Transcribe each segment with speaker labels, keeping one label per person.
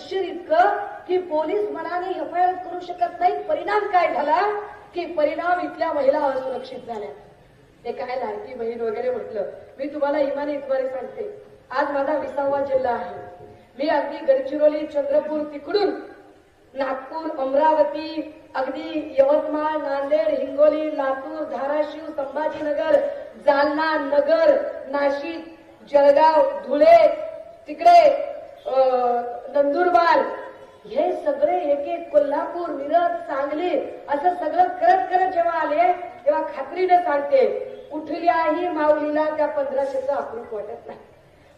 Speaker 1: निश्चित इतकं की पोलीस मनाने एफ आय आर करू शकत नाही परिणाम काय झाला? की परिणाम इथल्या महिला असुरक्षित झाल्या. ते काय लाडकी बहीण वगैरे म्हटलं. मी तुम्हाला इमाने इतवारे सांगते. आज माझा विसावा जिल्हा आहे. मी अगदी गडचिरोली चंद्रपूर तिकडून नागपूर अमरावती अगदी यवतमाळ नांदेड हिंगोली लातूर धाराशिव संभाजीनगर जालना नगर नाशिक जळगाव धुळे तिकडे नंदुरबार हे सगळे एक एक कोल्हापूर मिरज सांगली असं सगळं करत करत जेव्हा आले तेव्हा खात्रीने सांगते कुठल्याही माऊलीला त्या पंधराशेचं अप्रूप वाटत नाही.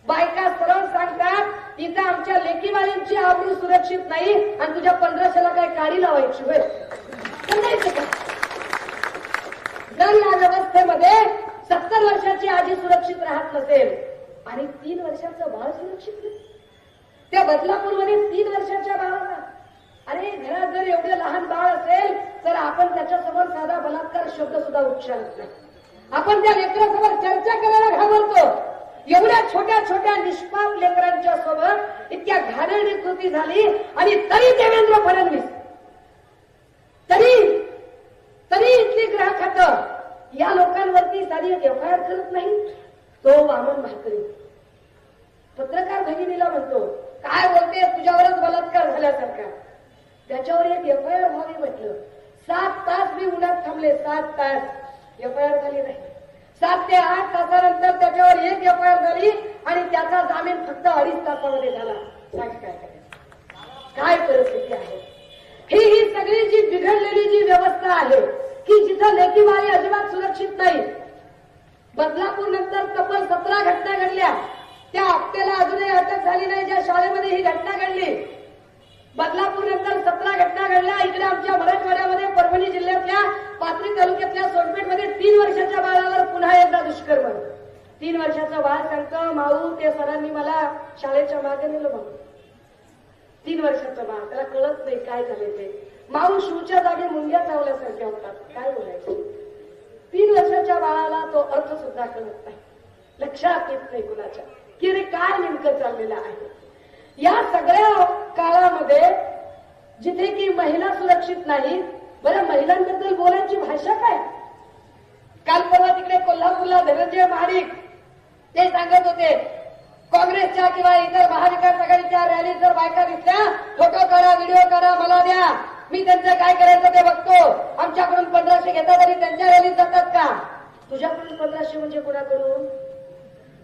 Speaker 1: बायका सरळ सांगतात इथं आमच्या लेकीवालींची आबरू सुरक्षित नाही आणि तुझ्या पंधराशेला काय काढी लावायची होय? का जर या व्यवस्थेमध्ये सत्तर वर्षाची आजी सुरक्षित राहत नसेल आणि तीन वर्षाचं बाळ सुरक्षित नाही. त्या बदलापूरमध्ये तीन वर्षाच्या बाळांना अरे घरात जर एवढं लहान बाळ असेल तर आपण त्याच्यासमोर साधा बलात्कार शब्द सुद्धा उच्चारत नाही. आपण त्या लेकरासमोर चर्चा करायला घाबरतो. एवढ्या छोट्या छोट्या निष्पाप लेकरांच्या सोबत इतक्या घाणेरडी कृती झाली आणि तरी देवेंद्र फडणवीस तरी तरी इथली ग्राहक खातं या लोकांवरती साधी एफ करत नाही तो वामन भाकरी. पत्रकार भगिनीला म्हणतो काय बोलते? तुझ्यावरच बलात्कार झाल्यासारखा. त्याच्यावर एक एफ आय आर व्हावी म्हटलं. सात तास मी उन्हात थांबले. सात तास. एफ आय आर झाली नाही. सात ते आठ तासानंतर त्याच्यावर एक एफ आय आर झाली आणि त्याचा जामीन फक्त अडीच तासामध्ये झाला. सांग काय काय परिस्थिती आहे? ही ही सगळी जी बिघडलेली जी व्यवस्था आहे की जिथं लेकीबाई अजिबात सुरक्षित नाही. बदलापूर नंतर तब्बल सतरा घटना घडल्या. त्या हप्त्याला अजूनही अटक झाली नाही. ज्या शाळेमध्ये ही घटना घडली बदलापूर नंतर सतरा घटना घडल्या. इकडे आमच्या मराठवाड्यामध्ये परभणी जिल्ह्यातल्या पाथरी तालुक्यातल्या सोनपेठमध्ये तीन वर्षाच्या बाळावर पुन्हा एकदा दुष्कर्म तीन वर्षाचं बाळ सांगतं माऊ ते सरांनी मला शाळेच्या मागे नेलं मग तीन वर्षाचं बाळ त्याला कळत नाही काय झाले ते. माऊ शिवच्या जागी मुंग्या चावल्यासारख्या होतात. काय बोलायचं? तीन वर्षाच्या बाळाला तो अर्थ सुद्धा कळत नाही. लक्षात येत नाही कुणाच्या. की अरे काय नेमकं चाललेलं आहे? या सगळ्या काळामध्ये जिथे की महिला सुरक्षित नाही बरं महिलांबद्दल बोलायची भाषा काय? काल परवा तिकडे कोल्हापूरला धनंजय महाडिक ते सांगत होते काँग्रेसच्या किंवा इतर महाविकास आघाडीच्या रॅलीत जर बायका दिसल्या फोटो करा व्हिडिओ करा मला द्या. मी त्यांचं काय करायचं ते बघतो. आमच्याकडून पंधराशे घेता तरी त्यांच्या रॅलीत जातात का? तुझ्याकडून पंधराशे म्हणजे कोणाकडून?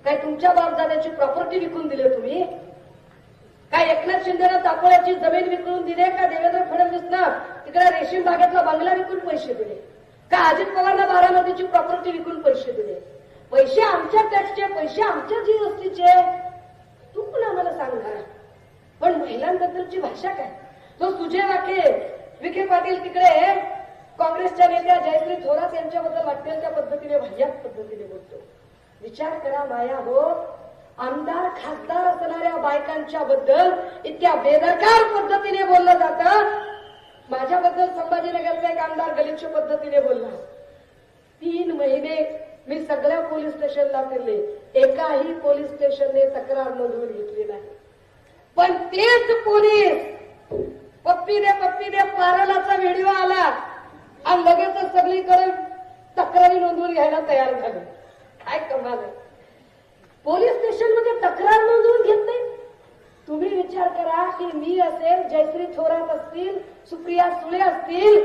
Speaker 1: काय तुमच्या बापदादाची प्रॉपर्टी विकून दिली हो तुम्ही? काय एकनाथ शिंदेनं दापोळ्याची जमीन विकून दिले का? देवेंद्र फडणवीसनं तिकडे रेशीम बागेतला बंगला विकून पैसे दिले. का अजित पवारनं बारामतीची प्रॉपर्टी विकून पैसे दिले? पैसे आमच्या टॅक्सचे पैसे आमच्या जीएसटीचे तू पण आम्हाला सांगणार पण महिलांबद्दलची भाषा काय? तो तुझे वाके विखे पाटील तिकडे काँग्रेसच्या नेत्या जयश्री थोरात यांच्याबद्दल वाटेल त्या पद्धतीने भयात पद्धतीने बोलतो. विचार करा माया हो. आमदार खासदार असणाऱ्या बायकांच्या बद्दल इतक्या बेदरकार पद्धतीने बोललं जातं. माझ्याबद्दल संभाजीनगरचा एक आमदार गलिच्छ पद्धतीने बोलला. तीन महिने मी सगळ्या पोलीस स्टेशनला फिरले. एकाही पोलीस स्टेशनने तक्रार नोंदवून घेतली नाही. पण तेच पोलीस पप्पीने पप्पीने पारलाचा व्हिडिओ आला. आणि लगेचच सगळीकडे तक्रारी नोंदवून घ्यायला तयार झाली. काय कमाल आहे. पोलीस स्टेशनमध्ये तक्रार नोंदवून घेत नाही तुम्ही विचार करा की मी असेल जयश्री थोरात असतील सुप्रिया सुळे असतील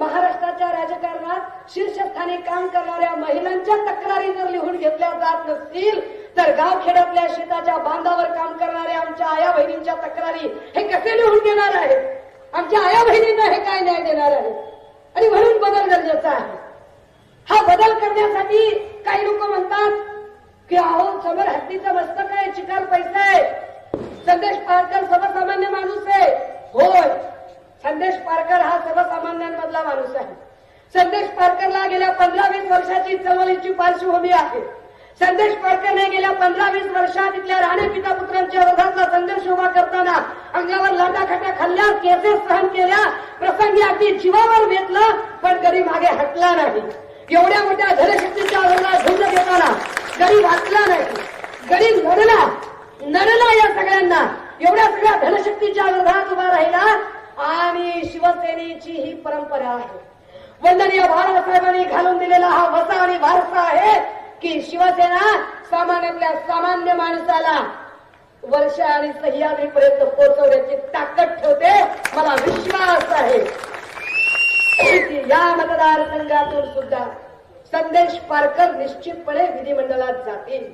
Speaker 1: महाराष्ट्राच्या राजकारणात शीर्षस्थानी काम करणाऱ्या महिलांच्या तक्रारी जर लिहून घेतल्या जात नसतील तर गावखेड्यातल्या शेताच्या बांधावर काम करणाऱ्या आमच्या आया बहिणींच्या तक्रारी हे कसे लिहून घेणार आहेत? आमच्या आया बहिणींना हे काय न्याय देणार आहे आणि म्हणून बदल गरजेचा आहे. हा बदल करण्यासाठी काही लोक म्हणतात की अहो समोर हत्तीचं मस्तक आहे चिकार पैसा आहे. संदेश पारकर सर्वसामान्य माणूस आहे. होय संदेश पारकर हा सर्वसामान्यांमधला माणूस आहे. संदेश पारकरला गेल्या पंधरा वीस वर्षाची चळवळीची पार्श्वभूमी आहे. संदेश पारकरने गेल्या पंधरा वीस वर्षात इथल्या राणे पिता पुत्रांच्या विरोधातला संदेश उभा करताना अंगावर लाटाखाट्या खाल्ल्या केसेस सहन केल्या प्रसंगी अगदी जीवावर घेतलं पण कधी मागे हटला नाही. एवढ्या मोठ्या धनशक्तीच्या विरोधात झुंज घेताना गरीब वाचला नाही गरीब नडला नडला या सगळ्यांना एवढ्या सगळ्या धनशक्तीच्या विरोधात उभा राहिला आणि शिवसेनेची ही परंपरा आहे. वंदनीय बाळासाहेबांनी घालून दिलेला हा वसा आणि वारसा आहे की शिवसेना सामान्यातल्या सामान्य माणसाला वर्ष आणि सह्याद्रीपर्यंत पोहोचवण्याची ताकद ठेवते. मला विश्वास आहे. या मतदारसंघातून सुद्धा संदेश पारकर निश्चितपणे विधिमंडळात जातील.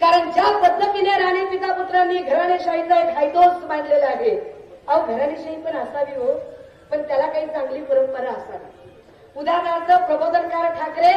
Speaker 1: कारण ज्या पद्धतीने राणी पिता पुत्रांनी घराणेशाहीचा एक हायदोस मांडलेला आहे अहो घराणेशाही पण असावी हो पण त्याला काही चांगली परंपरा असावी. उदाहरणार्थ प्रबोधनकार ठाकरे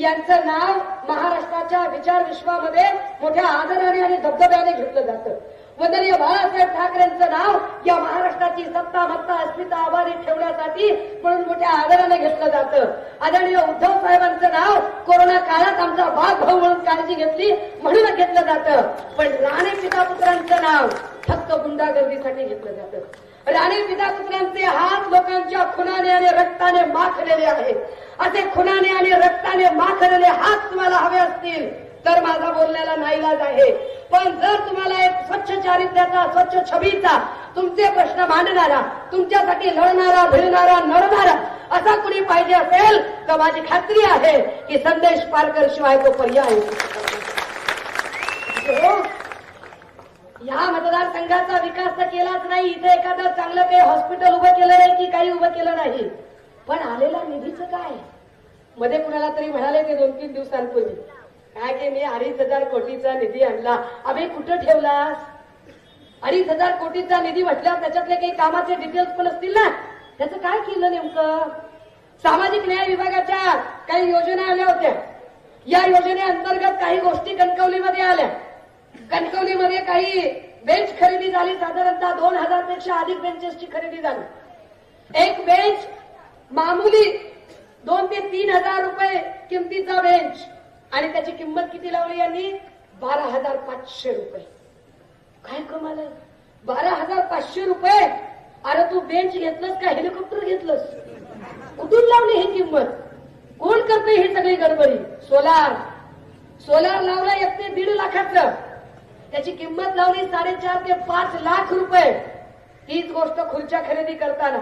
Speaker 1: यांचं नाव महाराष्ट्राच्या विचार विश्वामध्ये मोठ्या आदराने आणि धबधब्याने घेतलं जातं. वंदनीय बाळासाहेब ठाकरेंचं नाव या महाराष्ट्राची सत्ता मत्ता अस्मिता आभारी ठेवण्यासाठी म्हणून मोठ्या आदराने घेतलं जातं. आदरणीय उद्धव साहेबांचं नाव कोरोना काळात आमचा भाग भाऊ म्हणून काळजी घेतली म्हणून घेतलं जातं. पण राणे पिता पुत्रांचं नाव फक्त गुंडागर्दीसाठी घेतलं जातं. राणे पिता पुत्रांचे हात लोकांच्या खुनाने आणि रक्ताने माखलेले आहेत. असे खुनाने आणि रक्ताने माखलेले हात तुम्हाला हवे असतील. तर माझा बोलण्याला नाईलाज आहे. पण जर तुम्हाला एक स्वच्छ चारित्र्याचा स्वच्छ छबीचा तुमचे प्रश्न मांडणारा तुमच्यासाठी लढणारा भिडणारा नडणारा असा कुणी पाहिजे असेल तर माझी खात्री आहे की संदेश पारकर शिवाय तो पर्याय हो. या मतदारसंघाचा विकास तर केलाच नाही. इथे एखादं चांगलं काही हॉस्पिटल उभं केलं नाही की काही उभं केलं नाही. पण आलेल्या निधीचं काय? मध्ये कुणाला तरी म्हणाले ते दोन तीन दिवसांपूर्वी. काय की मी अडीच हजार कोटीचा निधी आणला. आम्ही कुठं ठेवलास? अडीच हजार कोटीचा निधी म्हटल्यावर त्याच्यातले काही कामाचे डिटेल्स पण असतील ना? त्याचं काय केलं नेमकं? सामाजिक न्याय विभागाच्या काही योजना आल्या होत्या. या योजनेअंतर्गत काही गोष्टी कणकवलीमध्ये आल्या. कणकवलीमध्ये काही बेंच खरेदी झाली. साधारणतः दोन हजारपेक्षा अधिक बेंचेसची खरेदी झाली. एक बेंच मामूली दोन ते तीन हजार रुपये किमतीचा बेंच आणि त्याची किंमत किती लावली यांनी? बारा हजार पाचशे रुपये. काय कमाल बारा हजार पाचशे रुपये? अरे तू बेंच घेतलंस का? हेलिकॉप्टर घेतलंस? कुठून लावली ही किंमत? कोण करते ही सगळी गडबडी? सोलार. सोलार लावला एक ते दीड लाखाचं. त्याची किंमत लावली साडेचार ते पाच लाख रुपये. तीच गोष्ट खुर्च्या खरेदी करताना.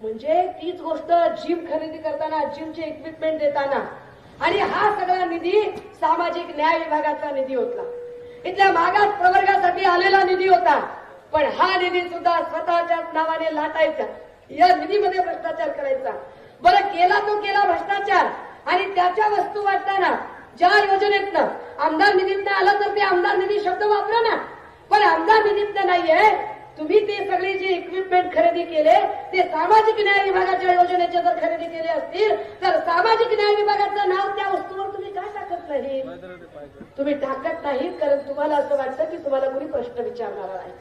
Speaker 1: म्हणजे तीच गोष्ट जिम खरेदी करताना जिमचे इक्विपमेंट देताना. आणि हा सगळा निधी सामाजिक न्याय विभागाचा निधी होता. इथल्या मागास प्रवर्गासाठी आलेला निधी होता. पण हा निधी सुद्धा स्वतःच्याच नावाने लाटायचा. या निधीमध्ये भ्रष्टाचार करायचा. बरं केला तो केला भ्रष्टाचार. आणि त्याच्या वस्तू वाटताना ज्या योजनेतनं आमदार निधीतनं आलं तर ते आमदार निधी शब्द वापरा ना. पण आमदार निधीतनं नाहीये. तुम्ही ते सगळे जे इक्विपमेंट खरेदी केले ते सामाजिक न्याय विभागाच्या योजनेचे जर खरेदी केले असतील तर सामाजिक न्याय विभागाचं नाव त्या वस्तूवर तुम्ही काय टाकत नाही? तुम्ही टाकत नाही कारण तुम्हाला असं वाटतं की तुम्हाला कोणी प्रश्न विचारणार नाही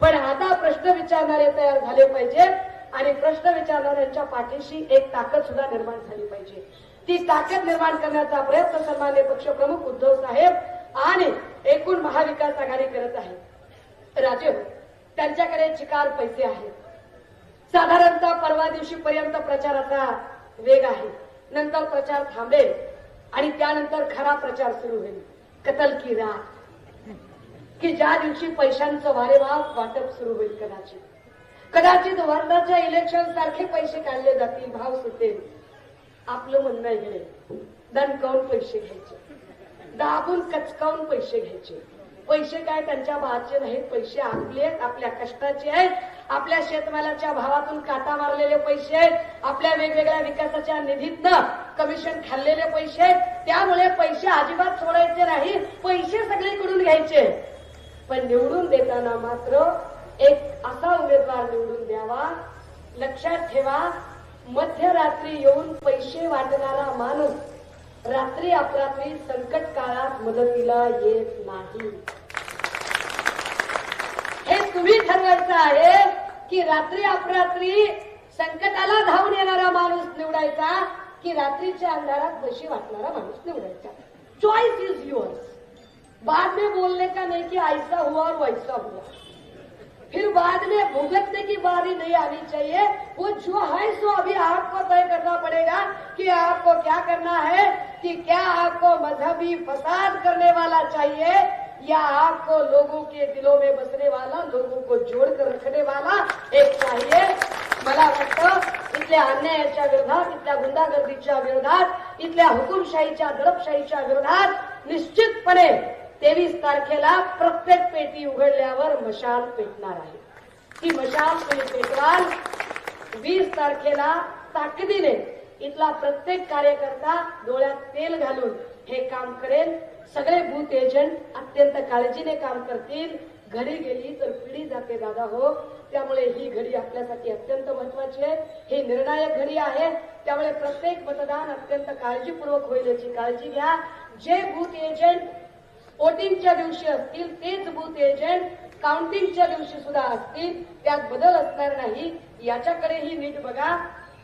Speaker 1: पण आता प्रश्न विचारणारे तयार झाले पाहिजेत आणि प्रश्न विचारणाऱ्यांच्या पाठीशी एक ताकद सुद्धा निर्माण झाली पाहिजे. ती ताकद निर्माण करण्याचा प्रयत्न सन्मान्य पक्षप्रमुख उद्धव साहेब आणि एकूण महाविकास आघाडी करत आहे राजे हो त्यांच्याकडे चिकार पैसे आहेत. साधारणतः परवा दिवशी पर्यंत प्रचाराचा वेग आहे. नंतर प्रचार थांबेल आणि त्यानंतर खरा प्रचार सुरू होईल. कतल की रात. की ज्या दिवशी पैशांचं वारेवार वाटप सुरू होईल कदाचित. कदाचित वर्धाच्या इलेक्शन सारखे पैसे काढले जातील भाव सुटेल. आपलं म्हणणं आहे दणकावून पैसे घ्यायचे. दाबून कचकावून पैसे घ्यायचे. पैसे काय त्यांच्या भावाचे नाहीत पैसे आपले आहेत आपल्या कष्टाचे आहेत. आपल्या शेतमालाच्या भावातून काटा मारलेले पैसे आहेत. आपल्या वेगवेगळ्या विकासाच्या निधीतनं कमिशन खाल्लेले पैसे आहेत. त्यामुळे पैसे अजिबात सोडायचे नाही पैसे सगळीकडून घ्यायचे. पण निवडून देताना मात्र एक असा उमेदवार निवडून द्यावा लक्षात ठेवा मध्यरात्री येऊन पैसे वाटणारा माणूस रात्री अपरात्री संकट काळात मदतीला येत नाही. हे तुम्ही ठरवायचं आहे की रात्री अपरात्री संकटाला धावून येणारा माणूस निवडायचा की रात्रीच्या अंधारात बशी वाटणारा माणूस निवडायचा. चॉईस इज युअर्स बाद में बोलने का नहीं कि ऐसा हुआ और वैसा हुआ. फिर बाद में भुगतने की बारी नहीं आनी चाहिए। वो जो है, सो अभी आपको तय करना पड़ेगा कि आपको क्या करना है, कि क्या आपको मजहबी फसाद करने वाला चाहिए, या आपको लोगों के दिलों में बसने वाला, लोगों को जोड़ कर रखने वाला एक चाहिए। मला वाटतं इथल्या अन्यायाच्या विरोधात, इथल्या गुंडागर्दीच्या विरोधात, इथल्या हुकुमशाहीच्या दडपशाहीच्या विरोधात निश्चितपणे तेवीस तारखेला प्रत्येक पेटी उघडल्यावर मशाल पेटणार आहे. ती मशाल तुम्ही पेटवाल वीस तारखेला ताकदीने इथला प्रत्येक कार्यकर्ता डोळ्यात तेल घालून हे काम करेल. सगळे बूथ एजंट अत्यंत काळजीने काम करतील. घडी गेली तर पिढी जाते दादा हो. त्यामुळे ही घडी आपल्यासाठी अत्यंत महत्वाची आहे. ही निर्णायक घडी आहे. त्यामुळे प्रत्येक मतदान अत्यंत काळजीपूर्वक होईल याची काळजी घ्या. जे बूथ एजंट वोटिंगच्या दिवशी असतील तेच बूथ एजंट काउंटिंगच्या दिवशी सुद्धा असतील त्यात बदल असणार नाही. याच्याकडेही नीट बघा.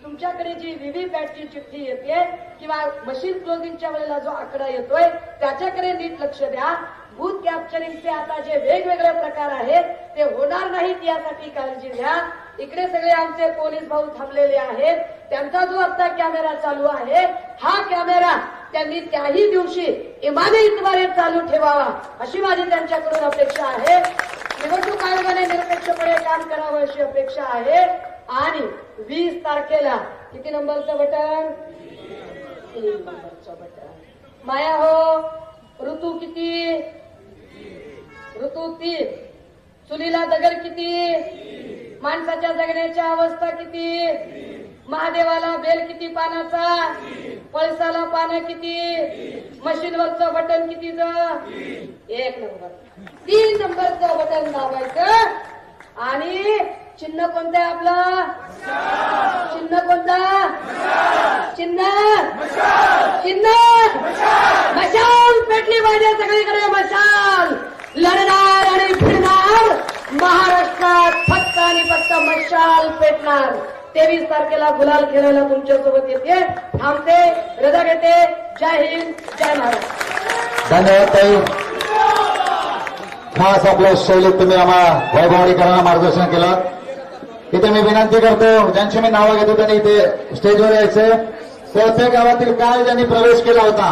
Speaker 1: तुमच्याकडे जी व्हीव्हीपॅटची चिठ्ठी येते किंवा मशीन क्लोजिंगच्या वेळेला जो आकडा येतोय त्याच्याकडे नीट लक्ष द्या. बूथ कॅप्चरिंगचे आता जे वेगवेगळे प्रकार आहेत ते होणार नाहीत यासाठी काळजी घ्या. इकडे सगळे आमचे पोलीस भाऊ थांबलेले आहेत. त्यांचा जो आता कॅमेरा चालू आहे हा कॅमेरा त्यांनी त्याही दिवशी इमानीद्वारे चालू ठेवावा अशी माझी त्यांच्याकडून अपेक्षा आहे. निवडणूक आयोगाने निरपेक्षपणे काम करावं अशी अपेक्षा आहे. आणि वीस तारखेला किती नंबरचं बटन? तीन नंबरचं बटन. माया हो ऋतू किती? ऋतू तीन. चुलीला दगड किती? माणसाच्या जगण्याच्या अवस्था किती? महादेवाला बेल किती पानाचा? पळसाला पानं किती? मशीनवरचं बटन कितीच एक नंबर. तीन नंबरचं बटन दाबायचं. आणि चिन्ह कोणतं आहे आपलं? चिन्ह कोणतं? चिन्ह? चिन्ह? मशाल. पेटली पाहिजे सगळीकडे मशाल. लढणार आणि फिरणार. महाराष्ट्रात फक्त आणि फक्त मशाल पेटणार. तेवीस तारखेला गुलाल खेळायला तुमच्यासोबत येते. थांबते. रजा घेते. जय हिंद. जय महाराज
Speaker 2: धन्यवाद ताई. खास आपल्या शैलीत तुम्ही आम्हाला वैभवडीकरांना मार्गदर्शन केलं. इथे मी विनंती करतो ज्यांची मी नावं घेतो त्यांनी इथे स्टेजवर यायचे. कोळपे गावातील काल ज्यांनी प्रवेश केला होता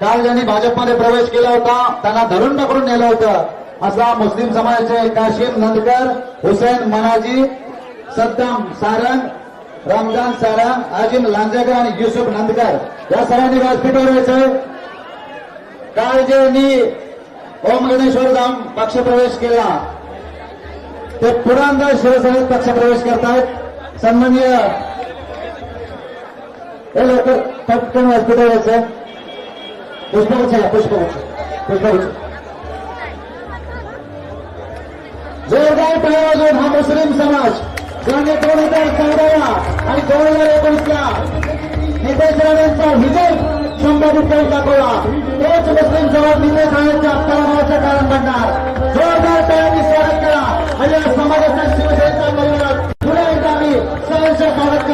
Speaker 2: काल ज्यांनी भाजपमध्ये प्रवेश केला होता त्यांना धरून पकडून नेलं होतं. असा मुस्लिम समाजाचे काशिम नंदकर हुसेन मनाजी सद्दाम सारंग रमजान सारंग आजिम लांजेकर आणि युसुफ नंदकर या सरांनी व्यासपीठावर यायचंय काल ज्यांनी ओम गणेश्वर धाम पक्षप्रवेश केला. ते पुरंदर शिवसेनेत पक्षप्रवेश करतायत. सन्माननीय हे लवकर पटकन व्यासपीठावर यायचं पुष्पगुच्छ घ्या, पुष्पगुच्छ पुष्पगुच्छ. जोरदार टाळ्या वाजवून हा मुस्लिम समाज. आणि दोन हजार चौदाला आणि दोन हजार एकोणीसला नितेश राणेंचा विजय शंभर रुपये दाखवला. तोच मुस्लिम समाज नितेश राणेंच्या पराभवाचं कारण बनणार. जोरदार तयारी स्वागत करा आणि या समाजाचा शिवसेनेचा मनोरथ पुन्हा एकदा मी सहर्ष स्वागत